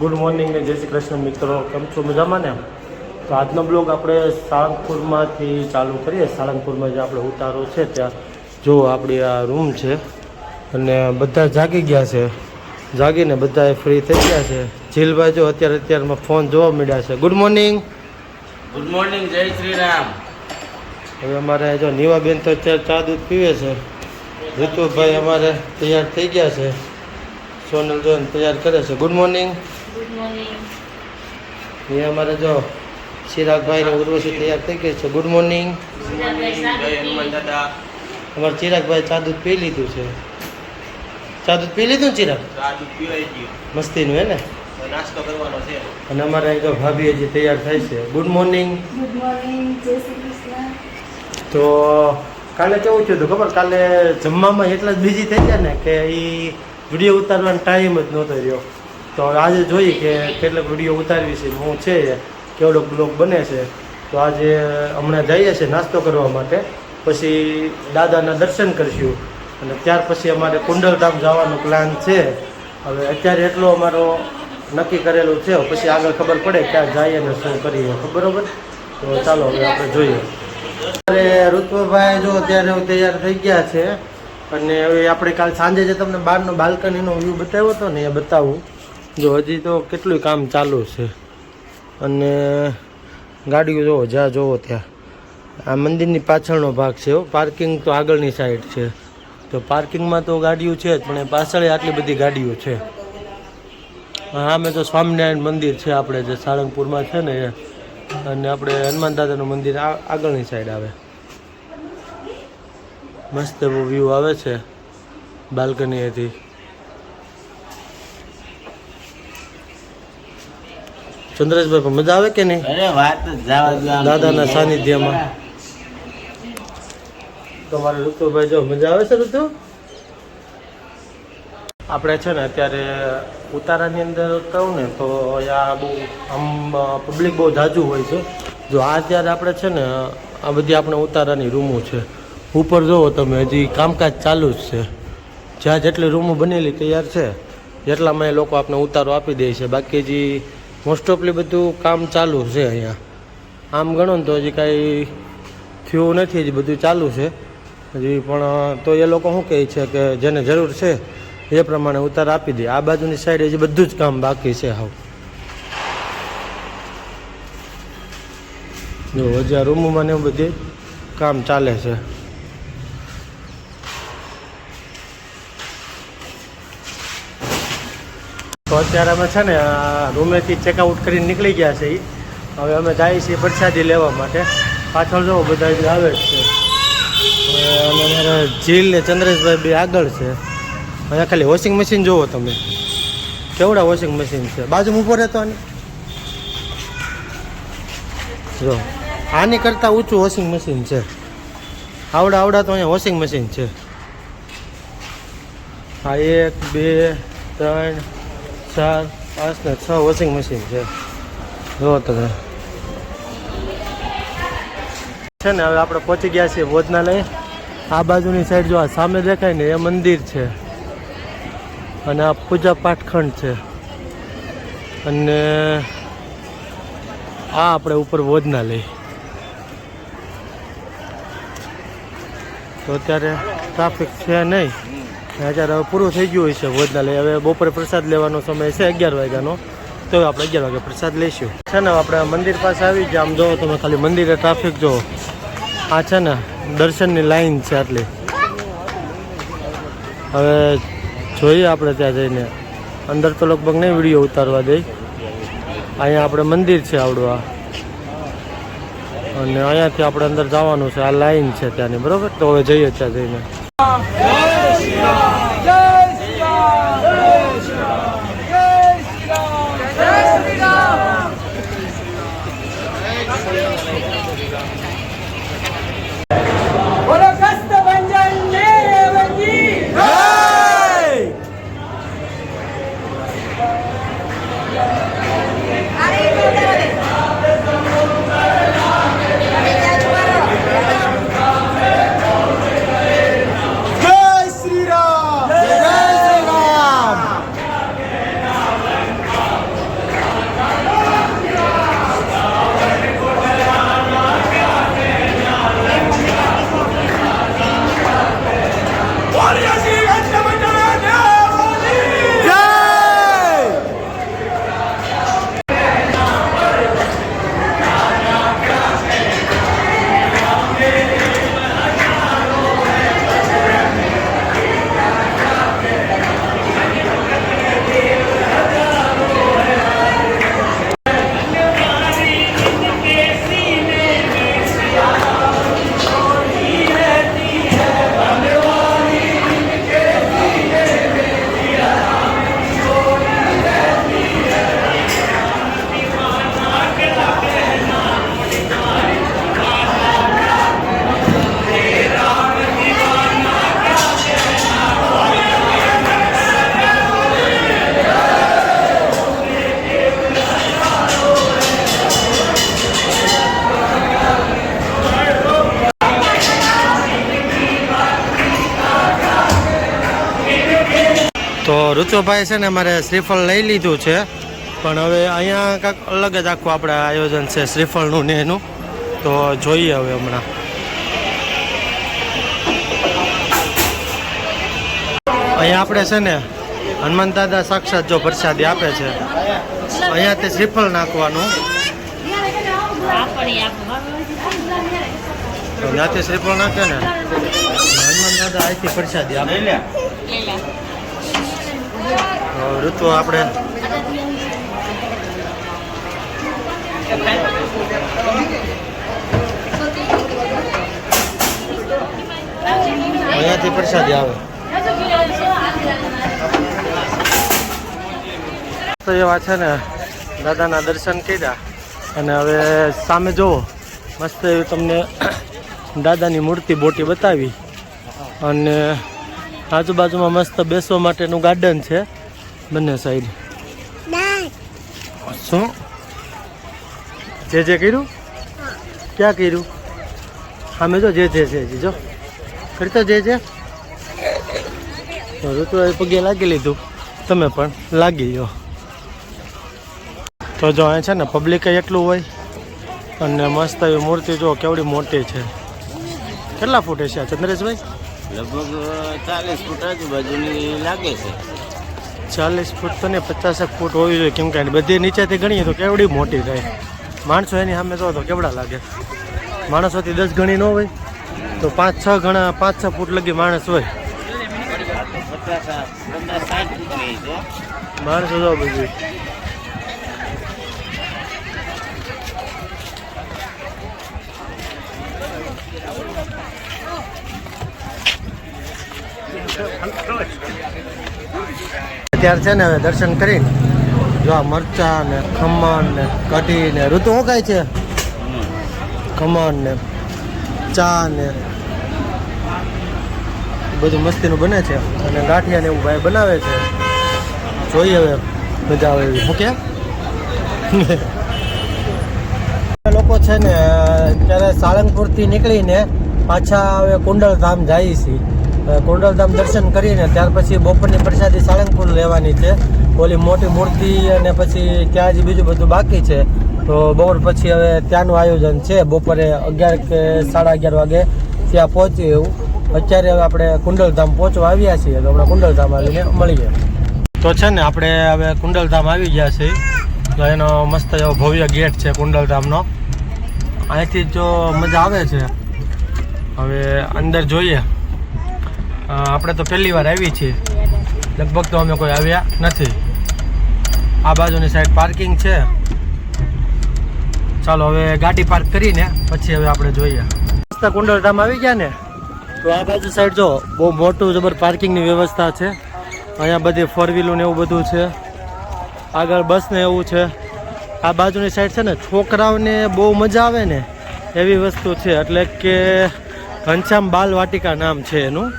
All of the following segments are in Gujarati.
ગુડ મોર્નિંગ ને જય શ્રી કૃષ્ણ મિત્રો કેમ છો? મજામાં ને? તો આજનો બ્લોગ આપણે સાળંગપુરમાંથી ચાલુ કરીએ. સાળંગપુરમાં જે આપણે ઉતારો છે ત્યાં જો આપણી આ રૂમ છે અને બધા જાગી ગયા છે. જાગીને બધા ફ્રી થઈ ગયા છે. જીલભાઈ જો અત્યારે અત્યારમાં ફોન જોવા મળ્યા છે. ગુડ મોર્નિંગ ગુડ મોર્નિંગ જય શ્રી રામ. હવે અમારે જો નીવાબેન તો અત્યારે ચા દૂધ પીવે છે. ઋતુભાઈ અમારે તૈયાર થઈ ગયા છે. સોનલ જોઈને તૈયાર કરે છે. ગુડ મોર્નિંગ મોર્નિંગ અમારે જો ચિરાગભાઈ ને ઉર્વશી તૈયાર થઈ ગઈ છે. ગુડ મોર્નિંગ અમારે ચિરાગભાઈ ચા દૂધ પી લીધું છે. ચા દૂધ પી લીધું ચિરાગ? મસ્તીનું હે ને? નાસ્તો કરવાનો છે અને અમારે અહીં તો ભાભી હજી તૈયાર થાય છે. ગુડ મોર્નિંગ ગુડ મોર્નિંગ જય શ્રી કૃષ્ણ. તો કાલે કેવું થયું હતું ખબર? કાલે જમવામાં એટલા જ બિઝી થઈ ગયા ને કે એ વીડિયો ઉતારવાનો ટાઈમ જ નહોતો રહ્યો. તો આજે જોઈએ કે કેટલાક વીડિયો ઉતારવી છે, હું છે કેવડો બ્લોગ બને છે. તો આજે હમણાં જઈએ છીએ નાસ્તો કરવા માટે. પછી દાદાના દર્શન કરીશું. અને ત્યાર પછી અમારે કુંડલધામ જવાનો પ્લાન છે. હવે અત્યારે એટલો અમારો નક્કી કરેલું છે. પછી આગળ ખબર પડે ક્યાં જઈએ ને શું કરીએ. બરોબર? તો ચાલો હવે આપણે જોઈએ. અરે ઋત્વભાઈ જો અત્યારે તૈયાર થઈ ગયા છે. અને હવે આપણે કાલ સાંજે જે તમને બહારનો બાલ્કનીનો વ્યૂ બતાવ્યો હતો ને એ બતાવું. જો હજી તો કેટલું કામ ચાલુ છે. અને ગાડીઓ જોવો, જ્યાં જોવો ત્યાં. આ મંદિરની પાછળનો ભાગ છે પાર્કિંગ તો આગળની સાઈડ છે. તો પાર્કિંગમાં તો ગાડીઓ છે જ, પણ એ પાછળ આટલી બધી ગાડીઓ છે. આમે તો સ્વામિનારાયણ મંદિર છે આપણે, જે સાળંગપુરમાં છે ને અને આપણે હનુમાન દાદાનું મંદિર આગળની સાઈડ આવે. મસ્ત એવો વ્યૂ આવે છે, બાલ્કનીએથી. ચંદ્રેશભાઈ પણ મજા આવે કે નહીં? અરે વાત જવા દો દાદાના સાનિધ્યમાં. તમારે ઋતુભાઈ જો મજા આવે છે ઋતુ? આપણે છે ને અત્યારે ઉતારાની અંદર કહું ને તો અહીંયા બહુ આમ પબ્લિક બહુ જાજુ હોય છે. જો આ અત્યારે આપણે છે ને આ બધી આપણે ઉતારાની રૂમો છે. ઉપર જુઓ તમે હજી કામકાજ ચાલુ જ છે. જ્યાં જેટલી રૂમો બનેલી તૈયાર છે એટલામાં એ લોકો આપણે ઉતારો આપી દે છે. બાકી હજી મોસ્ટ ઓફલી બધું કામ ચાલુ છે અહીંયા. આમ ગણો ને તો હજી કાંઈ થયું નથી, હજી બધું ચાલુ છે. હજી પણ તો એ લોકો શું કહે છે કે જેને જરૂર છે એ પ્રમાણે ઉતાર આપી દે. આ બાજુની સાઈડ હજી બધું જ કામ બાકી છે હાવ. જો હજી આ રૂમમાં ને એવું બધી કામ ચાલે છે. તો અત્યારે અમે છે ને રૂમેથી ચેકઆઉટ કરીને નીકળી ગયા છે એ હવે અમે જઈએ છીએ પ્રસાદી લેવા માટે. પાછળ જવો બધા આવે જ છે. અને અમારા જીલ ને ચંદ્રેશભાઈ બે આગળ છે. અહીંયા ખાલી વોશિંગ મશીન જુઓ તમે. કેવડા વોશિંગ મશીન છે? બાજુમાં ઊભો રહેતો આની. જો, આની કરતાં ઊંચું વોશિંગ મશીન છે. આવડા આવડા તો અહીંયા વોશિંગ મશીન છે. આ એક, બે, ત્રણ ચાર, પાંચ ને છ વોશિંગ મશીન છે. જુઓ તમે. છે ને, હવે આપણે પહોંચી ગયા છીએ ભોજનાલય. આ બાજુની સાઈડ જો આ સામે દેખાય ને, એ મંદિર છે. અને આ પૂજા પાઠખંડ છે. અને આ આપણે ઉપર ભોજનાલય. તો અત્યારે ટ્રાફિક છે નહીં. અત્યારે હવે પૂરું થઈ ગયું છે ભોજનાલય. હવે બપોરે પ્રસાદ લેવાનો સમય છે અગિયાર વાગ્યાનો. તો આપણે અગિયાર વાગે પ્રસાદ લઈશું. છે ને, આપણે મંદિર પાસે આવી ગયા. આમ જોવો તમે ખાલી મંદિરે ટ્રાફિક જુઓ. આ છે ને, દર્શનની લાઈન છે આટલી. હવે જોઈએ આપણે ત્યાં જઈને. અંદર તો લગભગ નહીં વીડિયો ઉતારવા દે. અહીંયા આપણે મંદિર છે આવડું આ અને અહીંયાથી આપણે અંદર જવાનું છે. આ લાઈન છે ત્યાંની. બરાબર? તો હવે જઈએ ત્યાં જઈને. ઋતુભાઈ છે ને મારે શ્રીફળ લઈ લીધું છે. પણ હવે અહીંયા કાંઈક અલગ જ આખું આપણે આયોજન છે શ્રીફળનું ને એનું. તો જોઈએ હવે હમણાં. અહીંયા આપણે છે ને હનુમાન દાદા સાક્ષાત જો પ્રસાદી આપે છે. અહીંયા તે શ્રીફળ નાખવાનું. ત્યાંથી શ્રીફળ નાખે ને હનુમાન દાદા અહીંથી પ્રસાદી આપે. ઋતુ આપણે અહીંયાથી પ્રસાદી આવે. તો એવા છે ને દાદાના દર્શન કર્યા. અને હવે સામે જુઓ. મસ્ત એવી તમને દાદાની મૂર્તિ બોટી બતાવી. અને આજુબાજુમાં મસ્ત બેસવા માટેનું ગાર્ડન છે બંને સાઈડ શું? જે જે કર્યું? ક્યાં કર્યું? સામે જો જે જે છે હજી કરતો જે જે. ઋતુ પગે લાગી લીધું. તમે પણ લાગી ગયો તો જો અહીંયા છે ને પબ્લિક એટલું હોય. અને મસ્ત એવી મૂર્તિ જો કેવડી મોટી છે. કેટલા ફૂટે છે આ ચંદ્રેશભાઈ? લગભગ ચાલીસ ફૂટ આજુબાજુની લાગે છે. ચાલીસ ફૂટ તો ને પચાસેક ફૂટ હોવી જોઈએ. કેમ કે બધી નીચેથી ગણીએ તો કેવડી મોટી થાય. માણસો એની સામે જો તો કેવડા લાગે. માણસોથી દસ ગણી ન હોય તો પાંચ છ ગણા પાંચ છ ફૂટ લગી માણસ હોય. માણસો જો બધું. અત્યારે છે ને હવે દર્શન કરીને જો આ મરચા ને ખમણ ને કઢી ને ઋતુ શું ખાય છે? ખમણ ને ચા ને બધું મસ્તીનું બને છે. અને ગાંઠિયા ને એવું ભાઈ બનાવે છે. જોઈએ હવે મજા આવે એવી. ઓકે લોકો છે ને ત્યારે સાળંગપુરથી નીકળીને પાછા હવે કુંડલધામ જાય છે. કુંડલધામ દર્શન કરીને ત્યાર પછી બપોરની પ્રસાદી સાળંગપુર લેવાની છે. ઓલી મોટી મૂર્તિ અને પછી ત્યાં જ બીજું બધું બાકી છે. તો બપોર પછી હવે ત્યાંનું આયોજન છે. બપોરે અગિયાર કે સાડા અગિયાર વાગે ત્યાં પહોંચી એવું. અત્યારે હવે આપણે કુંડલધામ પહોંચવા આવ્યા છીએ. તો હમણાં કુંડલધામ આવીને મળીએ. તો છે ને, આપણે હવે કુંડલધામ આવી ગયા છીએ. તો એનો મસ્ત એવો ભવ્ય ગેટ છે કુંડલધામનો. અહીંથી જો મજા આવે છે. હવે અંદર જોઈએ. આપણે તો પહેલી વાર આવી છીએ. લગભગ તો અમે કોઈ આવ્યા નથી. આ બાજુની સાઈડ પાર્કિંગ છે. ચાલો હવે ગાડી પાર્ક કરીને પછી હવે આપણે જોઈએ. રસ્તા કુંડલધામ આવી ગયા ને? તો આ બાજુ સાઈડ જો, બહુ મોટું જબર પાર્કિંગની વ્યવસ્થા છે. અહીંયા બધી ફોર વ્હીલું ને એવું બધું છે. આગળ બસ ને એવું છે. આ બાજુની સાઈડ છે ને, છોકરાઓને બહુ મજા આવે ને એવી વસ્તુ છે. એટલે કે ઘનશ્યામ બાલ વાટિકા નામ છે એનું.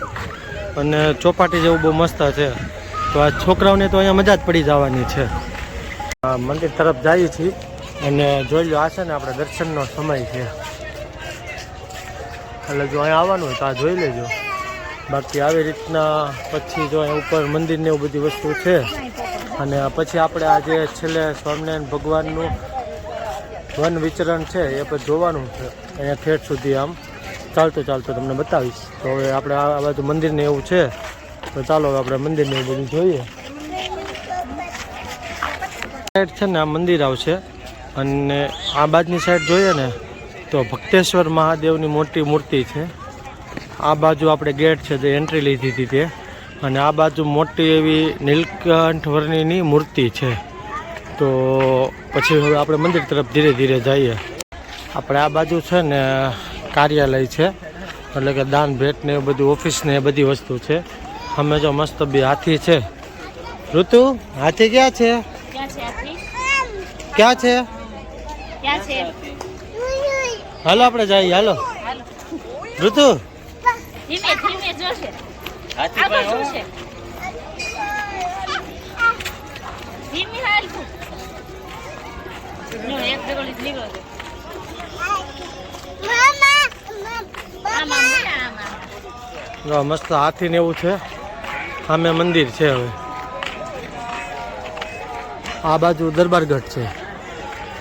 અને ચોપાટી જેવું બહુ મસ્ત છે. તો આ છોકરાઓને તો અહીંયા મજા જ પડી જવાની છે. મંદિર તરફ જઈએ છીએ અને જોઈ લો, આ છે ને આપણે દર્શનનો સમય છે. એટલે જો અહીંયા આવવાનું હોય તો આ જોઈ લેજો. બાકી આવી રીતના પછી જો અહીંયા ઉપર મંદિર ને એવું બધી વસ્તુ છે. અને પછી આપણે આજે છેલ્લે સ્વામિનારાયણ ભગવાનનું વન વિચરણ છે, એ પણ જોવાનું છે, અહીંયા ઠેઠ સુધી આમ. ચાલતું ચાલતું તમને બતાવીશ. તો હવે આપણે આ બાજુ મંદિરને એવું છે. તો ચાલો આપણે મંદિરને એવું બધું જોઈએ. સાઈડ છે ને, આ મંદિર આવશે. અને આ બાજુની સાઈડ જોઈએ ને, તો ભક્તેશ્વર મહાદેવની મોટી મૂર્તિ છે. આ બાજુ આપણે ગેટ છે, જે એન્ટ્રી લીધી હતી તે. અને આ બાજુ મોટી એવી નીલકંઠ વર્ણિની મૂર્તિ છે. તો પછી હવે આપણે મંદિર તરફ ધીરે ધીરે જઈએ. આપણે આ બાજુ છે ને કાર્યાલય છે. એટલે કે દાન ભેટ ને એ બધું ઓફિસ ને એ બધી વસ્તુ છે. અમે જો મસ્ત બી હાથી છે. ઋતુ હાથી ક્યાં છે? ક્યાં છે હાલો આપણે જઈએ હાલો. હાલો. ઋતુ? ધીમે ધીમે જોશે હાથી આગળ ભાઈ જોશે ધીમી હાલ તું જો એક ડગલો નીકળો છે આમાં આમાં જો મસ્ત હાથી ને એવું છે. સામે મંદિર છે હવે. આ બાજુ દરબારગઢ છે.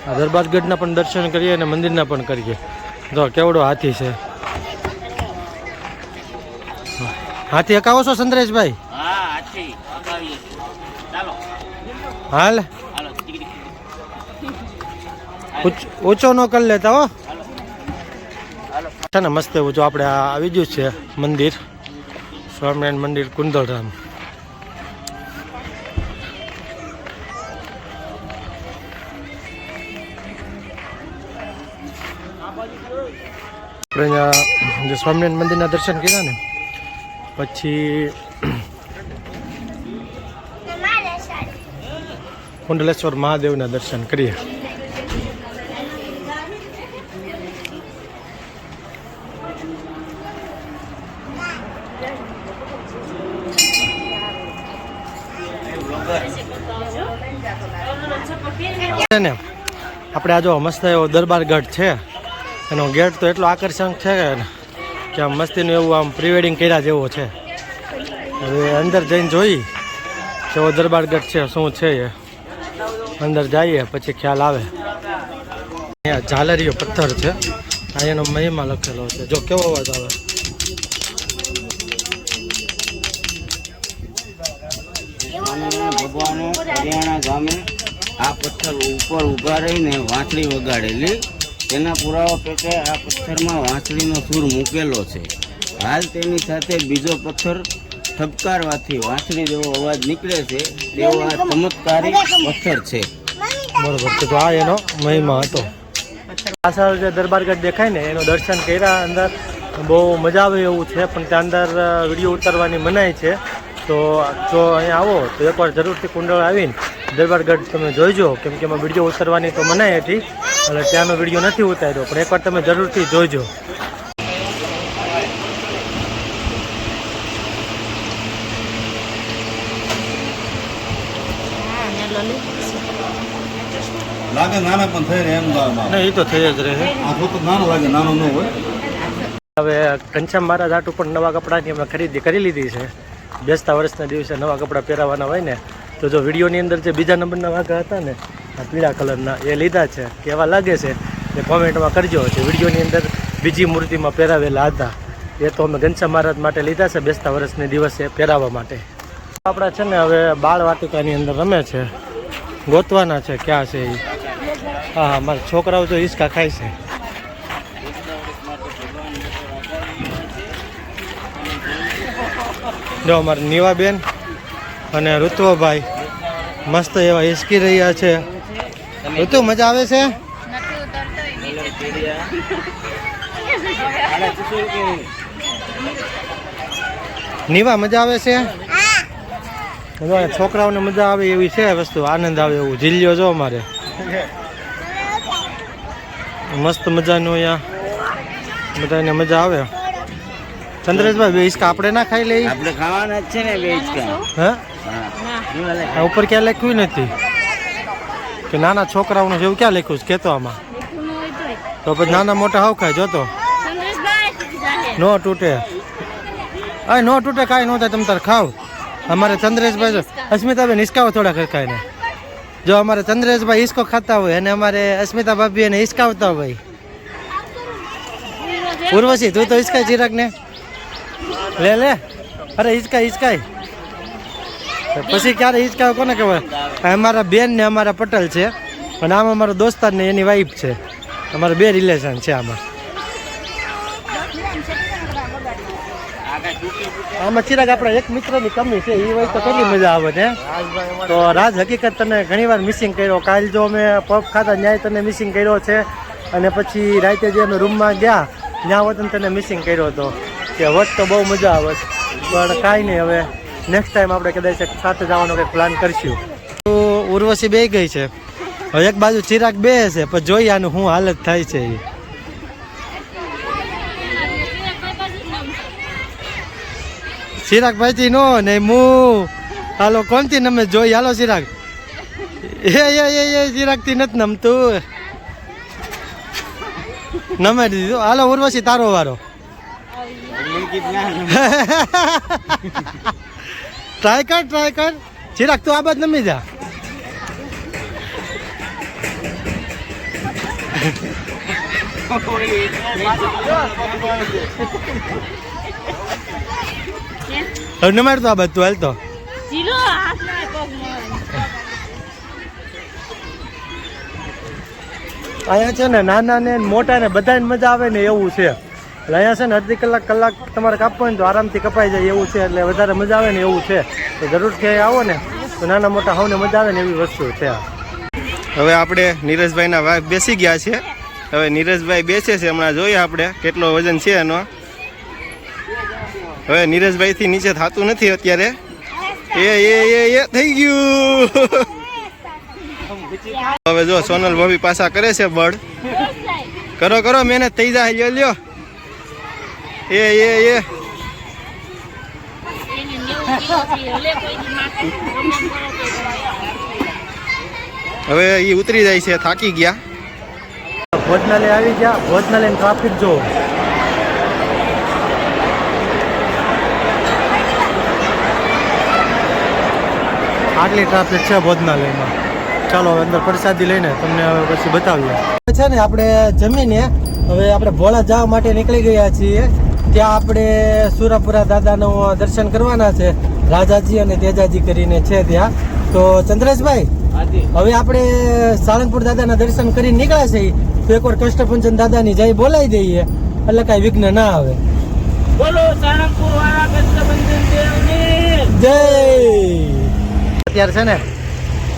આ દરબારગઢના પણ દર્શન કરીએ અને મંદિરના પણ કરીએ. જો કેવડો હાથી છે. હાથી હકાવો છો. ચાલો. હાલ. ઊંચો ન કરી લેતા હો. છે ને મસ્ત એવું જો આપણે આવી ગયું છે મંદિર. સ્વામિનારાયણ મંદિર કુંદલધામ. આપણે અહીંયા જે સ્વામિનારાયણ મંદિરના દર્શન કર્યા ને પછી કુંડલેશ્વર મહાદેવના દર્શન કરીએ છે ને આપણે આ જો મસ્ત એવો દરબારગઢ છે. એનો ગેટ તો એટલો આકર્ષક છે કે આમ મસ્તીનું એવું આમ પ્રિવેડિંગ કર્યા જેવો છે. હવે અંદર જઈને જોઈ કેવો દરબારગઢ છે, શું છે એ. અંદર જઈએ, પછી ખ્યાલ આવે. અહીંયા ઝાલરીઓ પથ્થર છે. અહીંયાનો મહિમા લખેલો છે. જો કેવો અવાજ આવે. ભગવાન, હરિયાણા ગામે આ પથ્થર ઉપર ઊભા રહીને વાંસળી વગાડેલી. તેના પુરાવા પેટે આ પથ્થરમાં વાંસળીનો સૂર મૂકેલો છે. હાલ તેની સાથે બીજો પથ્થર ઠપકારવાથી વાંસળી જેવો અવાજ નીકળે છે. તેવો આ ચમત્કારી પથ્થર છે. બરોબર. તો આ એનો મહિમા હતો. પાછળ જે દરબારગઢ દેખાય ને, એનું દર્શન કર્યા અંદર બહુ મજા આવે એવું છે, પણ ત્યાં અંદર વીડિયો ઉતારવાની મનાય છે. તો જો અહીંયા આવો, તો એકવાર જરૂરથી કુંડળ આવીને દરબારગઢ તમે જોઈજો કેમ કે એમાં વીડિયો ઉતારવાની તો મનાઈ હતી એટલે ત્યાંનો વીડિયો નથી ઉતાર્યો પણ એકવાર તમે જરૂરથી જોઈજો લાગે નાના પણ થઈ રહે એમ ગામમાં. એ તો થઈ જ રહે. આ તો નાનો લાગે નાનો ન હોય. હવે ઘનશ્યામ મહારાજ આટું પણ નવા કપડાની અમે ખરીદી કરી લીધી છે. બેસતા વર્ષના દિવસે નવા કપડાં પહેરાવાના હોય ને તો જો વિડીયોની અંદર જે બીજા નંબરના વાઘા હતા ને, આ પીળા કલરના, એ લીધા છે. કેવા લાગે છે એ કોમેન્ટમાં કરજો. જે વિડીયોની અંદર બીજી મૂર્તિમાં પહેરાવેલા હતા, એ તો અમે ઘનશ્યામ મહારાજ માટે લીધા છે બેસતા વર્ષને દિવસે પહેરાવવા માટે. આપણા છે ને હવે બાળ વાટિકાની અંદર રમે છે. ગોતવાના છે ક્યાં છે એ હા હા, મારા છોકરાઓ તો હિંચકા ખાય છે. જો અમારા નીવાબેન અને ઋતુભાઈ મસ્ત એવા હિસકી રહ્યા છે. ઋતુ મજા આવે છે? નીવા મજા આવે છે? છોકરાઓને મજા આવે એવી છે વસ્તુ આનંદ આવે એવું. જીલ્યો જો અમારે. મસ્ત મજાનું અહીંયા. બધાને મજા આવે. ચંદ્રેશભાઈ બે હિસકા આપણે ના ખાઈ લઈએ? આપણે ખાવાના જ છે ને બે હિંચકા. હા હા? આ ઉપર ક્યાં લખ્યું નથી? કે નાના છોકરાઓનું જેવું ક્યાં લખ્યું છે? કેતો આમાં. તો પછી નાના મોટા હાવ ખાય, જોતો. નો તૂટે. અય નો તૂટે, કાંઈ ન થાય, તમે તાર ખાવ. અમારે ચંદ્રેશભાઈ જો અસ્મિતાબેન હિસકાવો થોડા ખરખાઈને જો અમારે ચંદ્રેશભાઈ હિસકો ખાતા હોય, અને અમારે અસ્મિતા ભાભી એને હિસકાવતા હોય. ઉર્વશી, તું તો હિસકાય ચિરાગ ને લે લે. અરે, હિસકાય હિસકાય. પછી ક્યારે હિચકાવ કોને કહેવાય અમારા બેન ને અમારા પટેલ છે અને આમ અમારો દોસ્તાર ને એની વાઈફ છે. અમારા બે રિલેશન છે આમાં. આમાં ચિરાગ આપણા એક મિત્રની કમી છે એ હોય તો કેટલી મજા આવે ને તો રાજ હકીકત તને ઘણીવાર મિસિંગ કર્યો. કાલ જો અમે પફ ખાતા ન્યાય તને મિસિંગ કર્યો છે. અને પછી રાતે જે અમે રૂમમાં ગયા, ત્યાં વતન તને મિસિંગ કર્યો હતો. કે વટ તો બહુ મજા આવે. પણ કાંઈ નહીં હવે. નેક્સ્ટ ટાઈમ આપણે કદાચ સાથે જવાનો કંઈક પ્લાન કરશું. તો ઉર્વશી બે ગઈ છે. હવે એક બાજુ ચિરાગ બે છે પણ જોઈએ આનું શું હાલત થાય છે એ. ચિરાગ ભાઈથી નો ને હું હાલો કોણથી નમે? જોઈ હાલો ચિરાગ. એ એ એ એ ચિરાગથી નથી નમતું. નમે દીધું. હાલો ઉર્વશી તારો વારો. ટ્રાય કર ટ્રાય કર ચિરાગ તું આ બાજ નમી જા હવે ન મારતો આ બાજ તું હાલ તો અહીંયા છે ને નાના ને મોટા ને બધાને મજા આવે ને એવું છે અહીંયા છે ને અડધી કલાક કલાક તમારે કાપવો હોય તો આરામથી કપાઈ જાય એવું છે એટલે વધારે મજા આવે ને એવું છે. તો જરૂર ક્યાંય આવો ને તો નાના મોટા સૌને મજા આવે ને એવી વસ્તુ છે હવે આપણે નીરજભાઈના વાઘ બેસી ગયા છે. હવે નીરજભાઈ બેસે છે હમણાં જોઈએ આપણે કેટલો વજન છે એનો. હવે નીરજભાઈથી નીચે થતું નથી અત્યારે. એ એ એ એ, થઈ ગયું. હવે જો સોનલ ભાભી પાછા કરે છે બળ. કરો કરો, મહેનત થઈ જાય, લ્યો લ્યો. એ એ એ. હવે એ ઉતરી જાય છે, થાકી ગયા. ભોજનાલય આવી ગયા ભોજનાલય ટ્રાફિક જો આટલી ટ્રાફિક છે ભોજનાલયમાં. ચાલો હવે અંદર પ્રસાદી લઈને તમને હવે પછી બતાવીએ. છે ને, આપણે જમીને હવે આપણે ભોળા જવા માટે નીકળી ગયા છીએ. ત્યાં આપણે સુરાપુરા દાદાનો દર્શન કરવાના છે. રાજાજી અને તેજાજી કરીને છે ત્યાં. તો ચંદ્રેશભાઈ હવે આપણે સાળંગપુર દાદાના દર્શન કરીને નીકળ્યા છે તો એકવાર કષ્ટપંચન દાદાની જય બોલાવી દઈએ. એટલે કાંઈ વિઘ્ન ના આવે. બોલો સાળંગપુર વાળા કષ્ટભંજન દેવની જય! અત્યારે છે ને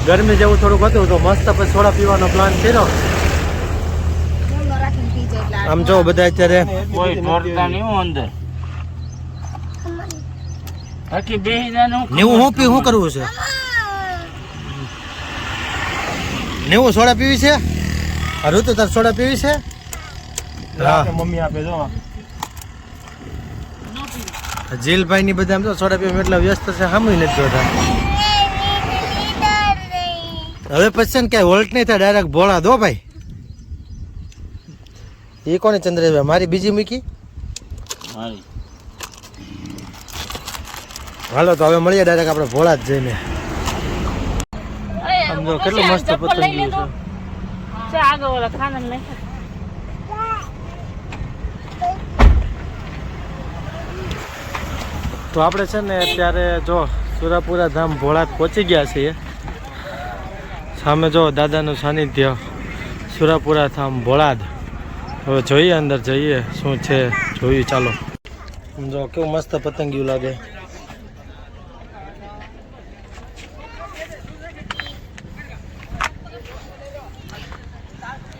ગરમી જેવું થોડુંક હતું તો મસ્ત પછી સોડા પીવાનો પ્લાન કર્યો. આમ જો બધા અત્યારે કોઈ ઢોરતા નહીં હું અંદર. બાકી બે નેવું હું પી શું કરવું છે? નેવું સોડા પીવી છે? આ ઋતુ તાર સોડા પીવી છે? મમ્મી આપે જો. જીલભાઈ ની બધા આમ તો સોડા પીવા એટલા વ્યસ્ત છે સાંભળી નથી જોતા. હવે પછી ને ક્યાંય વોલ્ટ નહીં થાય ડાયરેક્ટ ભોળા દો ભાઈ. એ કોને ચંદ્રભાઈ મારી બીજી મૂકી? મારી. હાલો તો હવે મળીએ ડાયરેક્ટ આપણે ભોળા જ જઈને. સમજો જો કેટલું મસ્ત પતંગ છે. છે આગળ ઓલા ખાનામાં નાખ્યા. તો આપણે છે ને અત્યારે જો સુરાપુરા ધામ ભોળા પહોંચી ગયા છીએ. સામે જો દાદાનું સાનિધ્ય સુરાપુરા ધામ ભોળાદ હવે જોઈએ અંદર જઈએ શું છે જોઈએ ચાલો. જો કેવું મસ્ત પતંગિયું લાગે.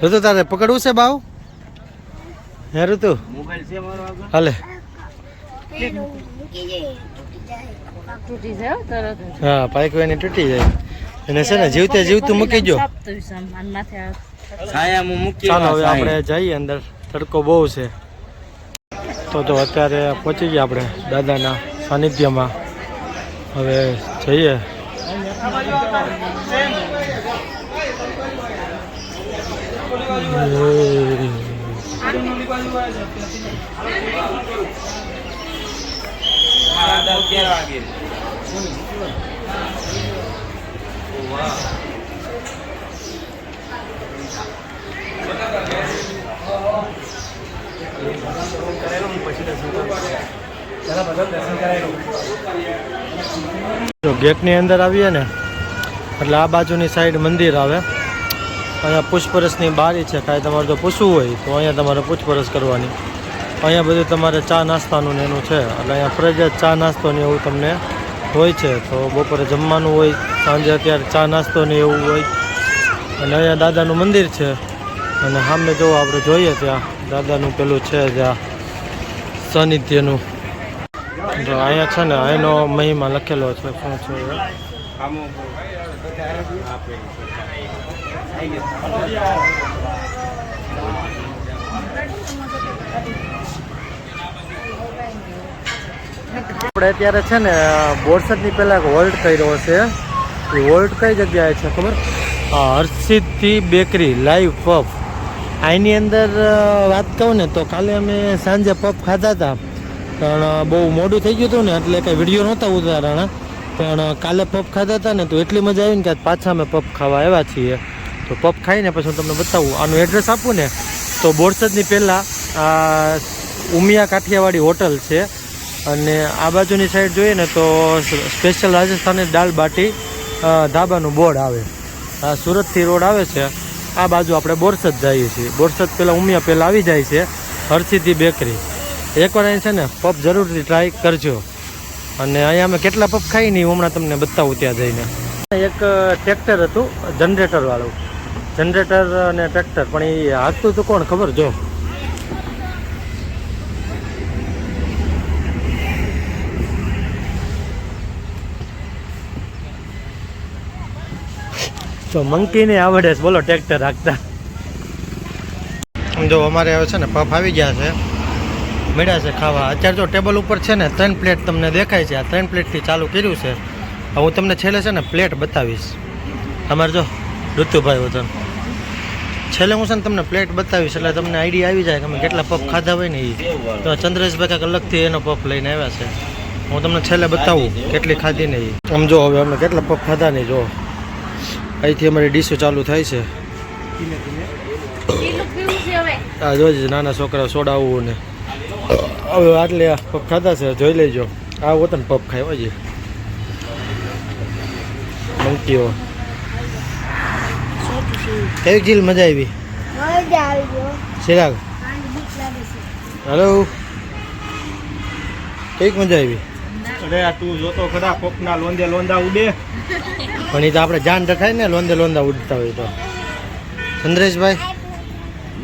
ઋતુ તારે પકડવું છે બાવ હે ઋતુ? મોબાઈલ છે મારો આગળ? હાલે. જાય. હા પાઇક વેની તૂટી જાય. એને છે ને જીવતે જીવતું મૂકી જો છાયામાં મૂકી ચાલો હવે આપણે જઈએ અંદર. તડકો બહુ છે. તો તો અત્યારે પહોંચી ગયા આપણે દાદાના સાનિધ્યમાં. હવે જઈએ. જો ગેટની અંદર આવીએ ને, એટલે આ બાજુની સાઈડ મંદિર આવે. અહીંયા પૂછપરછની બારી છે, કાંઈ તમારે જો પૂછવું હોય, તો અહીંયા તમારે પૂછપરછ કરવાની. અહીંયા બધું તમારે ચા નાસ્તાનું ને એનું છે, એટલે અહીંયા ફરજિયાત ચા નાસ્તો ને એવું તમને હોય છે, તો બપોરે જમવાનું હોય, સાંજે અત્યારે ચા નાસ્તો ને એવું હોય. અને અહીંયા દાદાનું મંદિર છે, અને સામે જો આપણે જોઈએ ત્યાં, દાદાનું પેલું છે જ્યાં સાનિધ્યનું. તો અહીંયા છે ને અહીંનો મહિમા લખેલો છે શું છે આપણે અત્યારે છે ને બોરસદની પહેલા એક હોલ્ટ કર્યો છે એ હોલ્ટ કઈ જગ્યાએ છે ખબર? હા હર્ષિદથી બેકરી લાઈવ પફ. આની અંદર વાત કહું ને તો કાલે અમે સાંજે પફ ખાધા હતા. પણ બહુ મોડું થઈ ગયું હતું ને, એટલે કંઈ વીડિયો નહોતા ઉતારણા પણ કાલે પપ ખાધા હતા ને, તો એટલી મજા આવી ને કે પાછા અમે પપ ખાવા આવ્યા છીએ. તો પપ ખાઈને પછી હું તમને બતાવું. આનું એડ્રેસ આપું ને, તો બોરસદની પહેલાં આ ઉમિયા કાઠિયાવાડી હોટલ છે. અને આ બાજુની સાઈડ જોઈએ ને, તો સ્પેશિયલ રાજસ્થાની દાલ બાટી ધાબાનું બોર્ડ આવે. આ સુરતથી રોડ આવે છે. આ બાજુ આપણે બોરસદ જઈએ છીએ. બોરસદ પહેલાં ઉમિયા પહેલાં આવી જાય છે, હરસિદ્ધિ બેકરી. એકવાર અહીં છે ને પપ જરૂરથી ટ્રાય કરજો. અને અહીંયા અમે કેટલા પફ ખાઈ નહીં હમણાં તમને બતાવું ત્યાં જઈને. એક ટ્રેક્ટર હતું જનરેટરવાળું જનરેટર અને ટ્રેક્ટર પણ એ હાથતું હતું કોણ ખબર, જો. તો મંકીને આવડે બોલો ટ્રેક્ટર રાખતા જો, અમારે હવે છે ને, પફ આવી ગયા છે. મળ્યા છે ખાવા. અત્યારે જો ટેબલ ઉપર છે ને ત્રણ પ્લેટ તમને દેખાય છે. આ ત્રણ પ્લેટથી ચાલુ કર્યું છે. હું તમને છેલ્લે છે ને પ્લેટ બતાવીશ. અમારે જો ઋતુભાઈ વતન. છેલ્લે હું છે ને તમને પ્લેટ બતાવીશ એટલે તમને આઈડિયા આવી જાય કે અમે કેટલા પફ ખાધા હોય ને એ તો ચંદ્રેશભાઈ કાંઈક અલગથી એનો પફ લઈને આવ્યા છે. હું તમને છેલ્લે બતાવું કેટલી ખાધી ને એ આમ જો હવે અમે કેટલા પફ ખાધા નહીં જો. અહીંથી અમારી ડીશો ચાલુ થાય છે. આ જોજે નાના છોકરા સોડાવું ને. હવે આટલે આ પપ ખાધા છે જોઈ લેજો. આ વતન પપ ખાવા છે મંકીઓ કેવી જીલ મજા આવી? ચિરાગ? હેલો કંઈક મજા આવી? અરે તું જોતો ખરા કોકના લોંદે લોંદા ઉડે. પણ એ તો આપણે જાન રખાય ને લોંદે લોંદા ઉડતા હોય તો. ચંદ્રેશભાઈ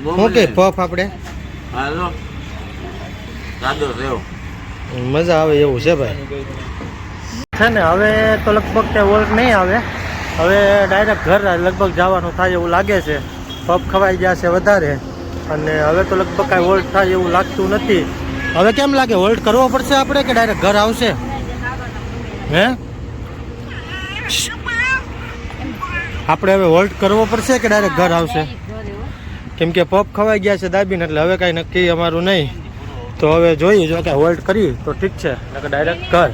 શું કે પફ આપણે? હાલો. સાદો મજા આવે એવું છે ભાઈ. છે ને હવે તો લગભગ તે વર્ક નહીં આવે. હવે ડાયરેક્ટ ઘર લગભગ જવાનું થાય એવું લાગે છે. પપ ખવાઈ ગયા છે વધારે. અને હવે તો લગભગ કાંઈ હોલ્ટ થાય એવું લાગતું નથી. હવે કેમ લાગે? હોલ્ટ કરવો પડશે આપણે કે ડાયરેક્ટ ઘર આવશે? હે? આપણે હવે હોલ્ટ કરવો પડશે કે ડાયરેક્ટ ઘર આવશે? કેમ કે પપ ખવાઈ ગયા છે દાબીને એટલે હવે કાંઈ નક્કી અમારું નહીં. તો હવે જોઈએ જો કે હોલ્ડ કરી તો ઠીક છે નકર ડાયરેક્ટ ઘર